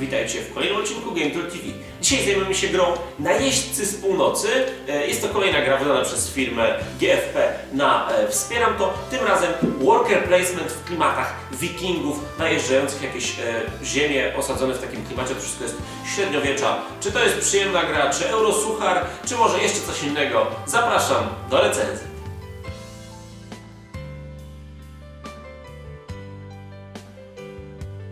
Witajcie w kolejnym odcinku Game Tour TV. Dzisiaj zajmiemy się grą Najeźdźcy z Północy. E, Jest to kolejna gra wydana przez firmę GFP na e, Wspieram to. Tym razem worker placement w klimatach wikingów najeżdżających jakieś e, ziemie osadzone w takim klimacie. To wszystko jest średniowiecza. Czy to jest przyjemna gra, czy eurosuchar, czy może jeszcze coś innego? Zapraszam do recenzji.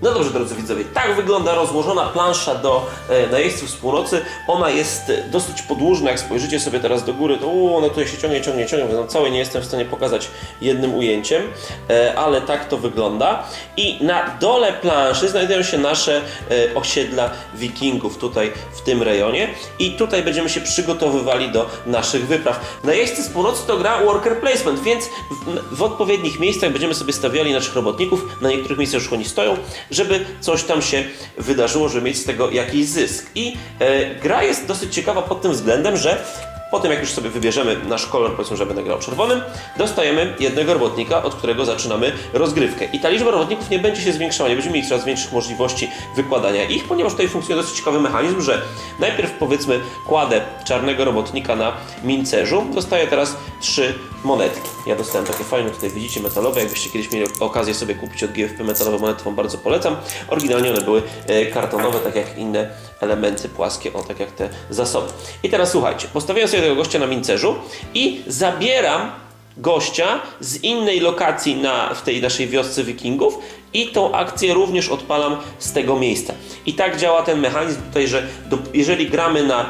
No dobrze, drodzy widzowie, tak wygląda rozłożona plansza do e, najeźdźców z północy. Ona jest e, dosyć podłużna, jak spojrzycie sobie teraz do góry, to u, ona tutaj się ciągnie, ciągnie, ciągnie, no całej nie jestem w stanie pokazać jednym ujęciem, e, ale tak to wygląda. I na dole planszy znajdują się nasze e, osiedla wikingów tutaj w tym rejonie i tutaj będziemy się przygotowywali do naszych wypraw. Najeźdźcy z północy to gra worker placement, więc w, w odpowiednich miejscach będziemy sobie stawiali naszych robotników, na niektórych miejscach już oni stoją, żeby coś tam się wydarzyło, żeby mieć z tego jakiś zysk. I e, gra jest dosyć ciekawa pod tym względem, że po tym jak już sobie wybierzemy nasz kolor, powiedzmy, że będę grał czerwonym, dostajemy jednego robotnika, od którego zaczynamy rozgrywkę. I ta liczba robotników nie będzie się zwiększała, nie będziemy mieli coraz większych możliwości wykładania ich, ponieważ tutaj funkcjonuje dosyć ciekawy mechanizm, że najpierw powiedzmy kładę czarnego robotnika na mincerzu, dostaję teraz trzy monetki. Ja dostałem takie fajne, tutaj widzicie, metalowe. Jakbyście kiedyś mieli okazję sobie kupić od GFP metalowe monety, Wam bardzo polecam. Oryginalnie one były e, kartonowe, tak jak inne elementy płaskie, o tak jak te zasoby. I teraz słuchajcie, postawiłem sobie tego gościa na mincerzu i zabieram gościa z innej lokacji na, w tej naszej wiosce wikingów i tą akcję również odpalam z tego miejsca. I tak działa ten mechanizm tutaj, że do, jeżeli gramy na e,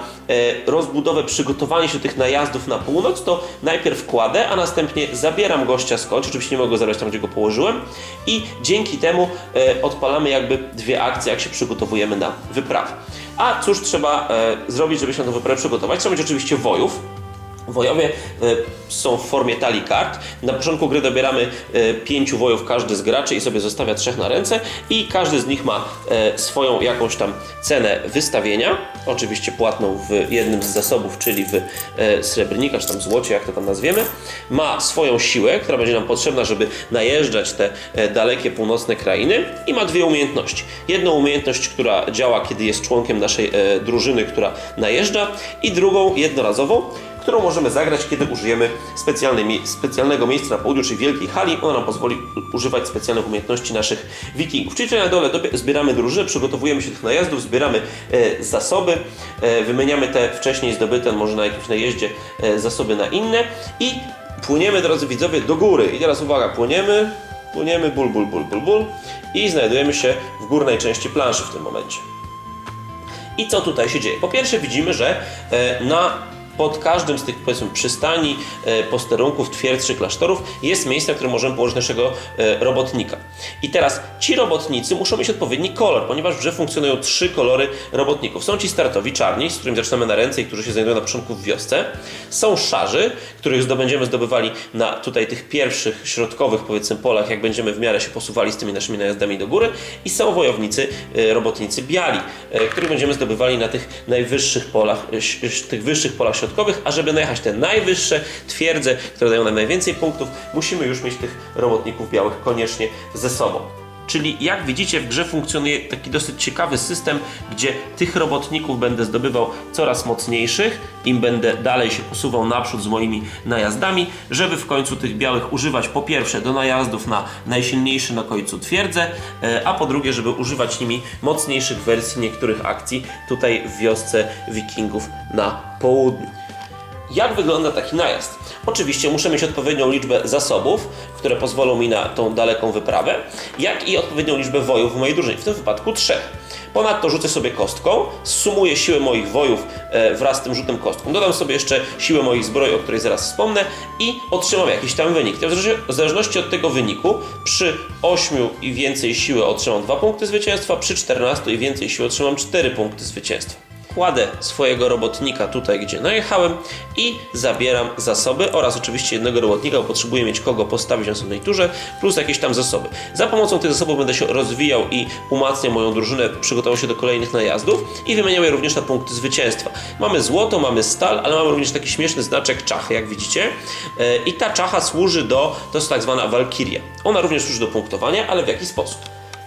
rozbudowę, przygotowanie się tych najazdów na północ, to najpierw kładę, a następnie zabieram gościa skądś, oczywiście nie mogę zabrać tam, gdzie go położyłem i dzięki temu e, odpalamy jakby dwie akcje, jak się przygotowujemy na wyprawę. A cóż trzeba e, zrobić, żeby się na tę wyprawę przygotować? Trzeba mieć oczywiście wojów, Wojowie e, są w formie talii kart. Na początku gry dobieramy e, pięciu wojów każdy z graczy i sobie zostawia trzech na ręce i każdy z nich ma e, swoją jakąś tam cenę wystawienia, oczywiście płatną w jednym z zasobów, czyli w srebrnika, czy tam złocie, jak to tam nazwiemy. Ma swoją siłę, która będzie nam potrzebna, żeby najeżdżać te dalekie północne krainy i ma dwie umiejętności. Jedną umiejętność, która działa, kiedy jest członkiem naszej drużyny, która najeżdża i drugą jednorazową, którą możemy zagrać, kiedy użyjemy specjalnego miejsca na południu, czyli wielkiej hali. Ona nam pozwoli używać specjalnych umiejętności naszych wikingów. Czyli na dole zbieramy drużynę, przygotowujemy się do tych najazdów, zbieramy e, zasoby, e, wymieniamy te wcześniej zdobyte, może na jakimś najeździe, e, zasoby na inne i płyniemy, drodzy widzowie, do góry. I teraz uwaga, płyniemy, płyniemy, ból, ból, ból, ból, ból i znajdujemy się w górnej części planszy w tym momencie. I co tutaj się dzieje? Po pierwsze widzimy, że na pod każdym z tych powiedzmy przystani, e, posterunków, twierdz czy klasztorów jest miejsce, na którym możemy położyć naszego e, robotnika. I teraz ci robotnicy muszą mieć odpowiedni kolor, ponieważ w grze funkcjonują trzy kolory robotników. Są ci startowi czarni, z którymi zaczynamy na ręce i którzy się znajdują na początku w wiosce. Są szarzy, których zdobędziemy zdobywali na tutaj tych pierwszych, środkowych powiedzmy polach, jak będziemy w miarę się posuwali z tymi naszymi najazdami do góry. I są wojownicy, e, robotnicy biali, których będziemy zdobywali na tych najwyższych polach, tych wyższych polach środkowych, a żeby najechać te najwyższe twierdze, które dają nam najwięcej punktów, musimy już mieć tych robotników białych koniecznie ze sobą. Czyli jak widzicie w grze funkcjonuje taki dosyć ciekawy system, gdzie tych robotników będę zdobywał coraz mocniejszych, im będę dalej się posuwał naprzód z moimi najazdami, żeby w końcu tych białych używać po pierwsze do najazdów na najsilniejszy na końcu twierdzę, e, a po drugie, żeby używać nimi mocniejszych wersji niektórych akcji tutaj w wiosce wikingów na południu. Jak wygląda taki najazd? Oczywiście muszę mieć odpowiednią liczbę zasobów, które pozwolą mi na tą daleką wyprawę, jak i odpowiednią liczbę wojów w mojej drużynie, w tym wypadku trzech. Ponadto rzucę sobie kostką, sumuję siłę moich wojów e, wraz z tym rzutem kostką. Dodam sobie jeszcze siłę moich zbroi, o której zaraz wspomnę i otrzymam jakiś tam wynik. W zależności- od tego wyniku, przy 8 i więcej siły otrzymam 2 punkty zwycięstwa, przy 14 i więcej siły otrzymam 4 punkty zwycięstwa. Kładę swojego robotnika tutaj, gdzie najechałem i zabieram zasoby oraz oczywiście jednego robotnika, bo potrzebuję mieć kogo postawić na następnej turze, plus jakieś tam zasoby. Za pomocą tych zasobów będę się rozwijał i umacniał moją drużynę, przygotował się do kolejnych najazdów i wymieniał je również na punkty zwycięstwa. Mamy złoto, mamy stal, ale mamy również taki śmieszny znaczek czachy, jak widzicie. E, I ta czacha służy do, to jest tak zwana walkiria. Ona również służy do punktowania, ale w jaki sposób?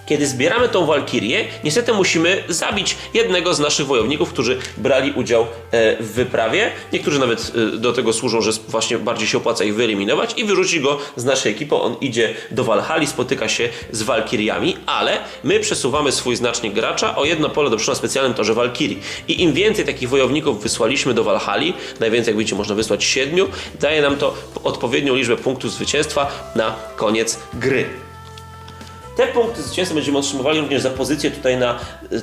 Kiedy zbieramy tą walkirię, niestety musimy zabić jednego z naszych wojowników, którzy brali udział e, w wyprawie. Niektórzy nawet e, do tego służą, że właśnie bardziej się opłaca ich wyeliminować i wyrzucić go z naszej ekipy. On idzie do Walhali, spotyka się z walkiriami, ale my przesuwamy swój znacznik gracza o jedno pole do przodu na specjalnym torze walkirii. I im więcej takich wojowników wysłaliśmy do Walhali, najwięcej jak widzicie można wysłać siedmiu, daje nam to odpowiednią liczbę punktów zwycięstwa na koniec gry. Te punkty zwycięstwa będziemy otrzymywali również za pozycję tutaj na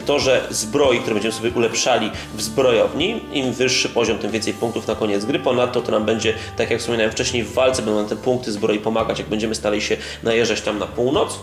torze zbroi, które będziemy sobie ulepszali w zbrojowni. Im wyższy poziom, tym więcej punktów na koniec gry. Ponadto to nam będzie, tak jak wspominałem wcześniej, w walce będą nam te punkty zbroi pomagać, jak będziemy starali się najeżdżać tam na północ.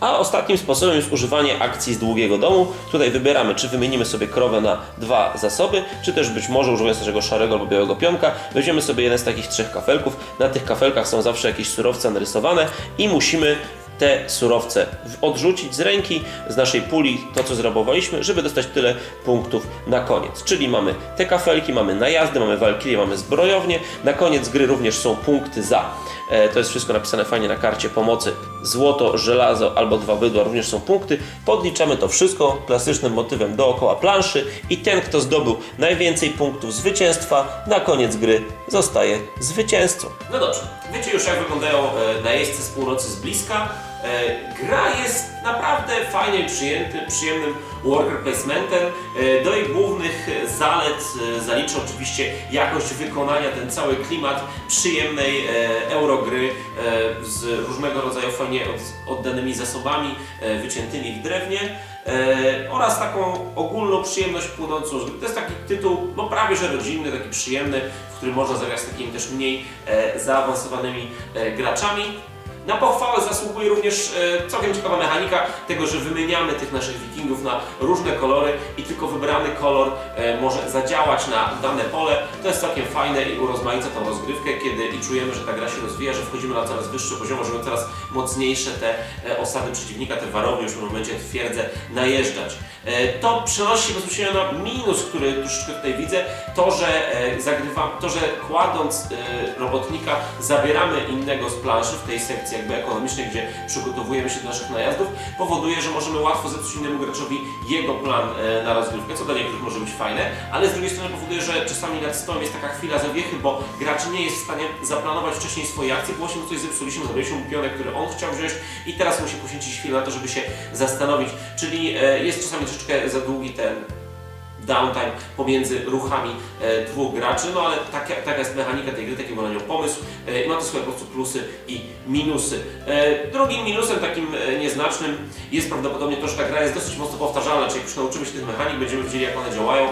A ostatnim sposobem jest używanie akcji z długiego domu. Tutaj wybieramy, czy wymienimy sobie krowę na dwa zasoby, czy też być może używając naszego szarego albo białego pionka, weźmiemy sobie jeden z takich trzech kafelków. Na tych kafelkach są zawsze jakieś surowce narysowane i musimy te surowce odrzucić z ręki, z naszej puli, to co zrabowaliśmy, żeby dostać tyle punktów na koniec. Czyli mamy te kafelki, mamy najazdy, mamy walkirię, mamy zbrojownię. Na koniec gry również są punkty za. E, to jest wszystko napisane fajnie na karcie pomocy. Złoto, żelazo albo dwa bydła również są punkty. Podliczamy to wszystko klasycznym motywem dookoła planszy i ten, kto zdobył najwięcej punktów zwycięstwa, na koniec gry zostaje zwycięzcą. No dobrze, wiecie już jak wyglądają e, najeźdźcy z północy z bliska. E, gra jest naprawdę fajnie przyjęty, przyjemnym worker placementem. E, do jej głównych zalet e, zaliczę oczywiście jakość wykonania, ten cały klimat przyjemnej eurogry z różnego rodzaju fajnie od, oddanymi zasobami wyciętymi w drewnie oraz taką ogólną przyjemność płynącą z gry. To jest taki tytuł no prawie że rodzinny, taki przyjemny, w którym można zagrać z takimi też mniej zaawansowanymi graczami. Na pochwałę zasługuje również e, całkiem ciekawa mechanika tego, że wymieniamy tych naszych wikingów na różne kolory i tylko wybrany kolor e, może zadziałać na dane pole. To jest całkiem fajne i urozmaica tą rozgrywkę, kiedy i czujemy, że ta gra się rozwija, że wchodzimy na coraz wyższy poziom, możemy coraz mocniejsze te e, osady przeciwnika, te warowie już w pewnym momencie twierdzę najeżdżać. To przenosi bezpośrednio na minus, który troszeczkę tutaj widzę, to, że zagrywam, to, że kładąc robotnika zabieramy innego z planszy w tej sekcji jakby ekonomicznej, gdzie przygotowujemy się do naszych najazdów, powoduje, że możemy łatwo zepsuć innemu graczowi jego plan e, na rozgrywkę, co dla niektórych może być fajne, ale z drugiej strony powoduje, że czasami nad stołem jest taka chwila zawiechy, bo gracz nie jest w stanie zaplanować wcześniej swojej akcji, bo właśnie mu coś zepsuliśmy, zrobiliśmy mu pionek, który on chciał wziąć i teraz musi poświęcić chwilę na to, żeby się zastanowić, czyli e, jest czasami troszeczkę za długi ten downtime pomiędzy ruchami e, dwóch graczy, no ale taka, taka jest mechanika tej gry, taki był na nią pomysł e, i ma to swoje po prostu plusy i minusy. E, drugim minusem takim nieznacznym jest prawdopodobnie to, że ta gra jest dosyć mocno powtarzalna, czyli jak już nauczymy się tych mechanik, będziemy wiedzieli jak one działają,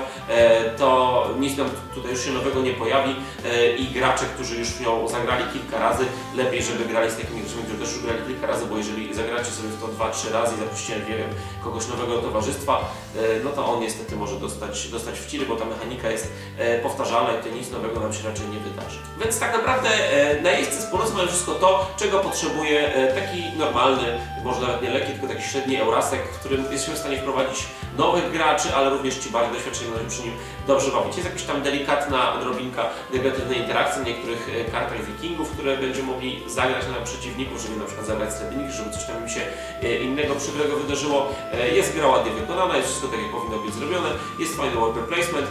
nic nam tutaj już się nowego nie pojawi e, i gracze, którzy już w nią zagrali kilka razy, lepiej, żeby grali z takimi graczami, którzy też już grali kilka razy, bo jeżeli zagracie sobie w to dwa, trzy razy i zapuścicie, nie wiem, kogoś nowego towarzystwa, e, no to on niestety może dostać, dostać w ciry, bo ta mechanika jest e, powtarzalna i to nic nowego nam się raczej nie wydarzy. Więc tak naprawdę e, najeźdźcy z północy mają wszystko to, czego potrzebuje taki normalny, może nawet nie lekki, tylko taki średni Eurasek, w którym jesteśmy w stanie wprowadzić nowych graczy, ale również ci bardziej doświadczeni przy nim dobrze bawić. Jest jakaś tam delikatna odrobinka negatywnej interakcji na niektórych e, kartach wikingów, które będziemy mogli zagrać na przeciwników, żeby na przykład zagrać srebrnik, żeby coś tam im się e, innego przykrego wydarzyło. E, Jest gra ładnie wykonana, jest wszystko tak jak powinno być zrobione, jest fajny worker placement,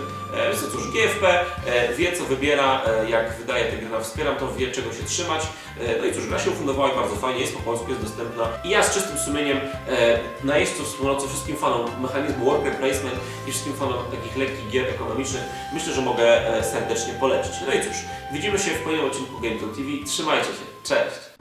to cóż, GFP wie co wybiera, jak wydaje tę grę na wspieram, to wie czego się trzymać. No i cóż, gra się ufundowała i bardzo fajnie, jest po polsku, jest dostępna. I ja z czystym sumieniem najeźdźców z północy, wszystkim fanom mechanizmu worker placement i wszystkim fanom takich lekkich gier ekonomicznych, myślę, że mogę e, serdecznie polecić. No i cóż, widzimy się w kolejnym odcinku Game TV, trzymajcie się, cześć!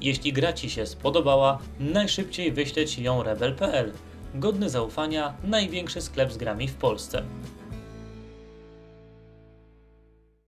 Jeśli gra Ci się spodobała, najszybciej wyśleć ją rebel.pl. Godny zaufania, największy sklep z grami w Polsce.